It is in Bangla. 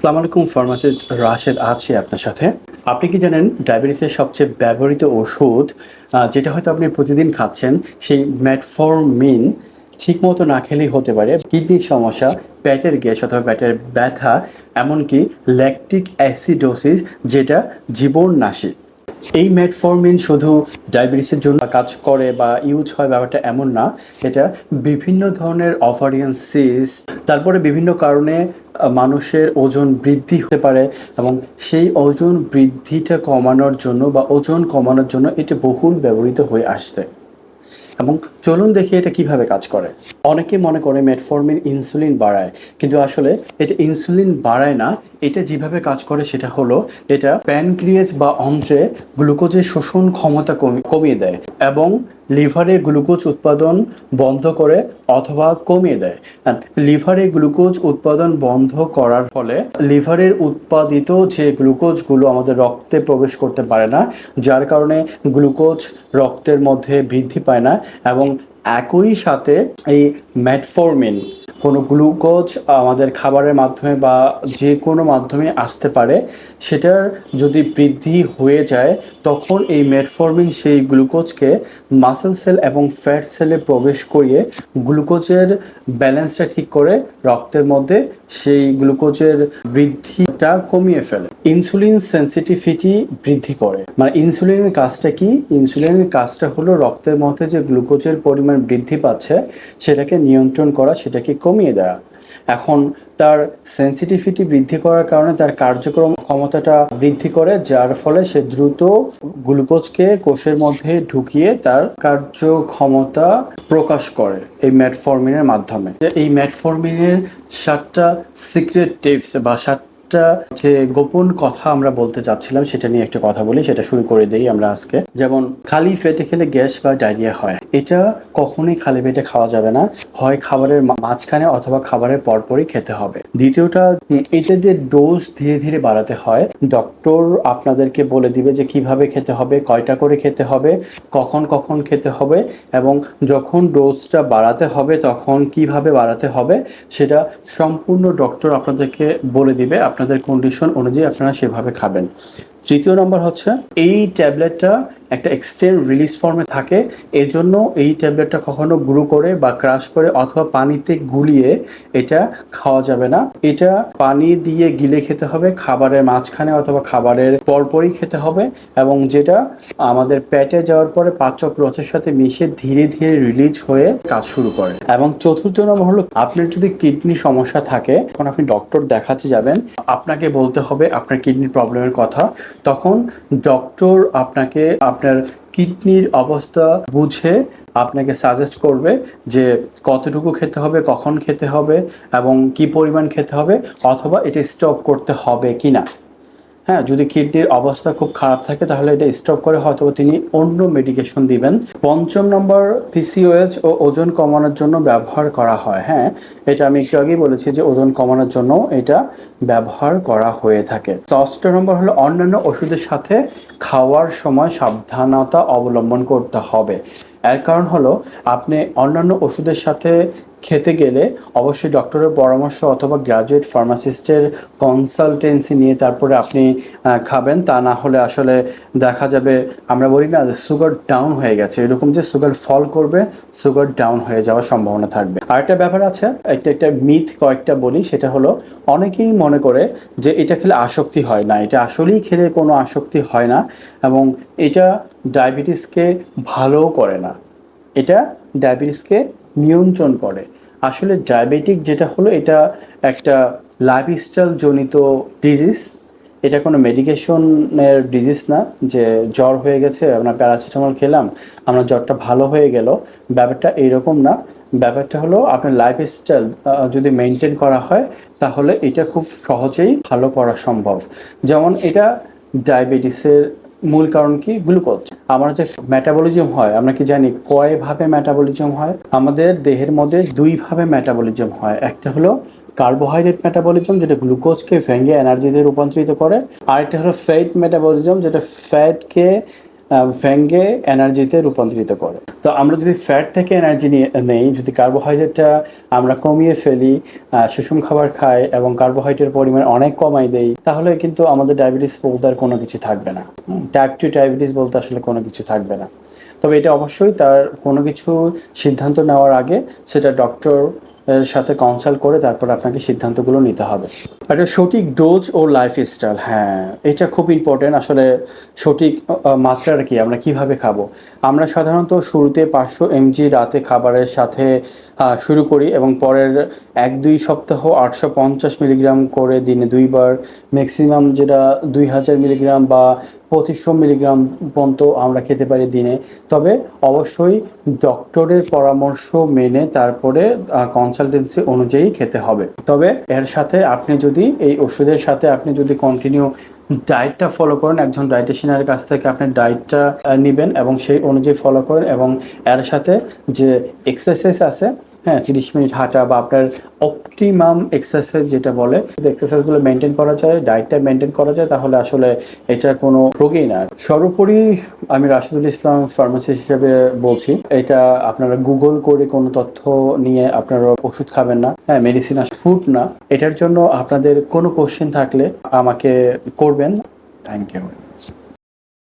আসসালামু আলাইকুম, ফার্মাসিস্ট রাশেদ আছে আপনার সাথে। আপনি কি জানেন, ডায়াবেটিসের সবচেয়ে ব্যবহৃত ওষুধ যেটা হয়তো আপনি প্রতিদিন খাচ্ছেন, সেই ম্যাটফরমিন ঠিক মতো না খেলেই হতে পারে। কিডনির সমস্যা, পেটের গ্যাস অথবা পেটের ব্যথা, এমনকি ল্যাকটিক অ্যাসিডোসিস যেটা জীবন জীবননাশী। এই ম্যাটফর্মিন শুধু ডায়াবেটিসের জন্য কাজ করে বা ইউজ হয় ব্যাপারটা এমন না, এটা বিভিন্ন ধরনের অফারিয়েন্সিস তারপরে বিভিন্ন কারণে মানুষের ওজন বৃদ্ধি হতে পারে এবং সেই ওজন বৃদ্ধিটা কমানোর জন্য বা ওজন কমানোর জন্য এটা বহুল ব্যবহৃত হয়ে আসছে। এবং চলুন দেখি এটা কীভাবে কাজ করে। অনেকে মনে করে মেটফর্মিন ইনসুলিন বাড়ায়, কিন্তু আসলে এটা ইনসুলিন বাড়ায় না, এটা যেভাবে কাজ করে সেটা হলো এটা প্যানক্রিয়াস বা অন্ত্রে গ্লুকোজের শোষণ ক্ষমতা কমি- কমিয়ে দেয় এবং লিভারে গ্লুকোজ উৎপাদন বন্ধ করে অথবা কমিয়ে দেয়। লিভারে গ্লুকোজ উৎপাদন বন্ধ করার ফলে লিভারের উৎপাদিত যে গ্লুকোজগুলো আমাদের রক্তে প্রবেশ করতে পারে না, যার কারণে গ্লুকোজ রক্তের মধ্যে বৃদ্ধি পায় না এবং একই সাথে এই ম্যাটফর্মিন কোনো গ্লুকোজ আমাদের খাবারের মাধ্যমে বা যে কোনো মাধ্যমে আসতে পারে, সেটার যদি বৃদ্ধি হয়ে যায়, তখন এই মেটফর্মিন সেই গ্লুকোজকে মাসেল সেল এবং ফ্যাট সেলে প্রবেশ করিয়ে গ্লুকোজের ব্যালেন্সটা ঠিক করে রক্তের মধ্যে সেই গ্লুকোজের বৃদ্ধিটা কমিয়ে ফেলে। ইনসুলিন সেন্সিটিভিটি বৃদ্ধি করে। মানে ইনসুলিনের কাজটা কি? ইনসুলিনের কাজটা হলো রক্তের মধ্যে যে গ্লুকোজের পরিমাণ বৃদ্ধি পাচ্ছে, সেটাকে নিয়ন্ত্রণ করা, সেটাকে কমিয়ে দেওয়া এখন তার সেন্সিটিভিটি বৃদ্ধি করার কারণে তার কার্যক্রম ক্ষমতাটা বৃদ্ধি করে, যার ফলে সে দ্রুত গ্লুকোজকে কোষের মধ্যে ঢুকিয়ে তার কার্যক্ষমতা প্রকাশ করে এই ম্যাটফর্মিনের মাধ্যমে। এই ম্যাটফর্মিনের সাতটা সিক্রেট টিপস বা সাত একটা যে গোপন কথা আমরা বলতে চাচ্ছিলাম, সেটা নিয়ে একটা কথা বলি, সেটা শুরু করে দেই আমরা আজকে। যেমন, খালি পেটে খেলে গ্যাস বা ডায়রিয়া হয়। এটা কখনোই খালি পেটে খাওয়া যাবে না। হয় খাবারের মাঝখানে অথবা খাবারের পরপরই খেতে হবে। দ্বিতীয়টা এটা যে ডোজ ধীরে ধীরে বাড়াতে হয়, ডক্টর আপনাদেরকে বলে দিবে যে কীভাবে খেতে হবে, কয়টা করে খেতে হবে, কখন কখন খেতে হবে, এবং যখন ডোজটা বাড়াতে হবে, তখন কীভাবে বাড়াতে হবে, সেটা সম্পূর্ণ ডক্টর আপনাদেরকে বলে দিবে। আপনাদের কন্ডিশন অনুযায়ী আপনারা সেভাবে খাবেন। তৃতীয় নম্বর হচ্ছে এই ট্যাবলেটটা একটা এক্সটেন্ড রিলিজ ফর্মে থাকে, এজন্য এই ট্যাবলেটটা কখনো গুঁড়ো করে বা ক্রাশ করে অথবা পানিতে গুলিয়ে এটা খাওয়া যাবে না। এটা পানি দিয়ে গিলে খেতে হবে, খাবারের মাঝখানে অথবা খাবারের পরপরই খেতে হবে এবং যেটা আমাদের পেটে যাওয়ার পরে পাচক রথের সাথে মিশে ধীরে ধীরে রিলিজ হয়ে কাজ শুরু করে। এবং চতুর্থ নম্বর হলো, আপনার যদি কিডনি সমস্যা থাকে তখন আপনি ডক্টর দেখাতে যাবেন, আপনাকে বলতে হবে আপনার কিডনি প্রবলেমের কথা। তখন ডক্টর আপনাকে আপনার কিডনির অবস্থা বুঝে আপনাকে সাজেস্ট করবে যে কতটুকু খেতে হবে, কখন খেতে হবে এবং কি পরিমাণ খেতে হবে অথবা এটা স্টপ করতে হবে কিনা। হ্যাঁ যদি কিডনির অবস্থা খুব খারাপ থাকে, তাহলে এটা স্টপ করে হয়তো তিনি অন্য মেডিকেশন দিবেন। পঞ্চম নম্বর পিসিওএস ও ওজন কমানোর জন্য ব্যবহার করা হয়। হ্যাঁ এটা আমি একটু আগেই বলেছি যে ওজন কমানোর জন্য এটা ব্যবহার করা হয়ে থাকে। ষষ্ঠ নম্বর হলো অন্যান্য ওষুধের সাথে খাওয়ার সময় সাবধানতা অবলম্বন করতে হবে। এর কারণ হলো, আপনি অন্যান্য ওষুধের সাথে খেতে গেলে অবশ্যই ডক্টরের পরামর্শ অথবা গ্রাজুয়েট ফার্মাসিস্টের কনসালটেন্সি নিয়ে তারপরে আপনি খাবেন। তা না হলে আসলে দেখা যাবে, আমরা বলি না যে সুগার ডাউন হয়ে গেছে। এরকম যে সুগার ফল করবে সুগার ডাউন হয়ে যাওয়ার সম্ভাবনা থাকবে। আরেকটা ব্যাপার আছে, একটা একটা মিথ কয়েকটা বলি, সেটা হলো অনেকেই মনে করে যে এটা খেলে আসক্তি হয় না। এটা আসলেই খেলে কোনো আসক্তি হয় না এবং এটা ডায়াবেটিসকে ভালোও করে না। এটা ডায়াবেটিসকে নিয়ন্ত্রণ করে। আসলে ডায়াবেটিক যেটা হলো, এটা একটা লাইফস্টাইল জনিত ডিজিজ এটা কোনো মেডিকেশনের ডিজিজ না যে জ্বর হয়ে গেছে, আমরা প্যারাসিটামল খেলাম, আমরা জ্বরটা ভালো হয়ে গেল। ব্যাপারটা এইরকম না। ব্যাপারটা হলো, আপনার লাইফস্টাইল যদি মেনটেন করা হয়, তাহলে এটা খুব সহজেই ভালো করা সম্ভব। যেমন এটা ডায়াবেটিসের মূল কারণ কি? গ্লুকোজ আমার যে মেটাবলিজম হয়, আমরা কি জানি কয়ভাবে মেটাবলিজম হয়? আমাদের দেহের মধ্যে দুইভাবে মেটাবলিজম হয়। একটা হলো কার্বোহাইড্রেট মেটাবলিজম যেটা গ্লুকোজকে ভেঙে এনার্জিতে রূপান্তরিত করে। আরেকটা হলো ফ্যাট মেটাবলিজম যেটা ফ্যাটকে ভেঙ্গে এনার্জিতে রূপান্তরিত করে। তো আমরা যদি ফ্যাট থেকে এনার্জি নিয়ে, নেই, যদি কার্বোহাইড্রেটটা আমরা কমিয়ে ফেলি সুষম খাবার খাই এবং কার্বোহাইড্রেটের পরিমাণ অনেক কমাই দেই, তাহলে কিন্তু আমাদের ডায়াবেটিস বলতে আর কোনো কিছু থাকবে না। টাইপ টু ডায়াবেটিস বলতে আসলে কোনো কিছু থাকবে না। তবে এটা অবশ্যই তার কোনো কিছু সিদ্ধান্ত নেওয়ার আগে সেটা ডক্টর সাথে কনসাল্ট করে তারপর আপনাকে সিদ্ধান্তগুলো নিতে হবে। একটা সঠিক ডোজ ও লাইফস্টাইল হ্যাঁ এটা খুব ইম্পর্টেন্ট আসলে সঠিক আহ, মাত্রাটা কি আমরা কীভাবে খাব? আমরা সাধারণত শুরুতে পাঁচশো এমজি রাতে খাবারের সাথে শুরু করি এবং পরের এক দুই সপ্তাহ আটশো পঞ্চাশ মিলিগ্রাম করে দিনে দুইবার। ম্যাক্সিমাম যেটা দুই হাজার মিলিগ্রাম বা পঁচিশশো মিলিগ্রাম পর্যন্ত আমরা খেতে পারি দিনে। তবে অবশ্যই ডক্টরের পরামর্শ মেনে তারপরে কনসালটেন্সি অনুযায়ী খেতে হবে। তবে এর সাথে আপনি যদি এই ওষুধের সাথে আপনি যদি কন্টিনিউ ডায়েটটা ফলো করেন, একজন ডায়েটিশিয়ানের কাছ থেকে আপনি ডায়েটটা নেবেন এবং সেই অনুযায়ী ফলো করেন এবং এর সাথে যে এক্সারসাইজ আছে হ্যাঁ তিরিশ মিনিট হাঁটা বা আপনার অপটিমাম এক্সারসাইজ যেটা বলে এক্সারসাইজগুলো মেনটেন করা যায় ডায়েটটা মেনটেন করা যায়, তাহলে আসলে এটা কোনো রোগই না। সর্বোপরি আমি রাশিদুল ইসলাম ফার্মাসিস্ট হিসেবে বলছি, এটা আপনারা গুগল করে কোনো তথ্য নিয়ে আপনারা ওষুধ খাবেন না হ্যাঁ মেডিসিন ফুড না। এটার জন্য আপনাদের কোনো কোশ্চেন থাকলে আমাকে করবেন। Thank you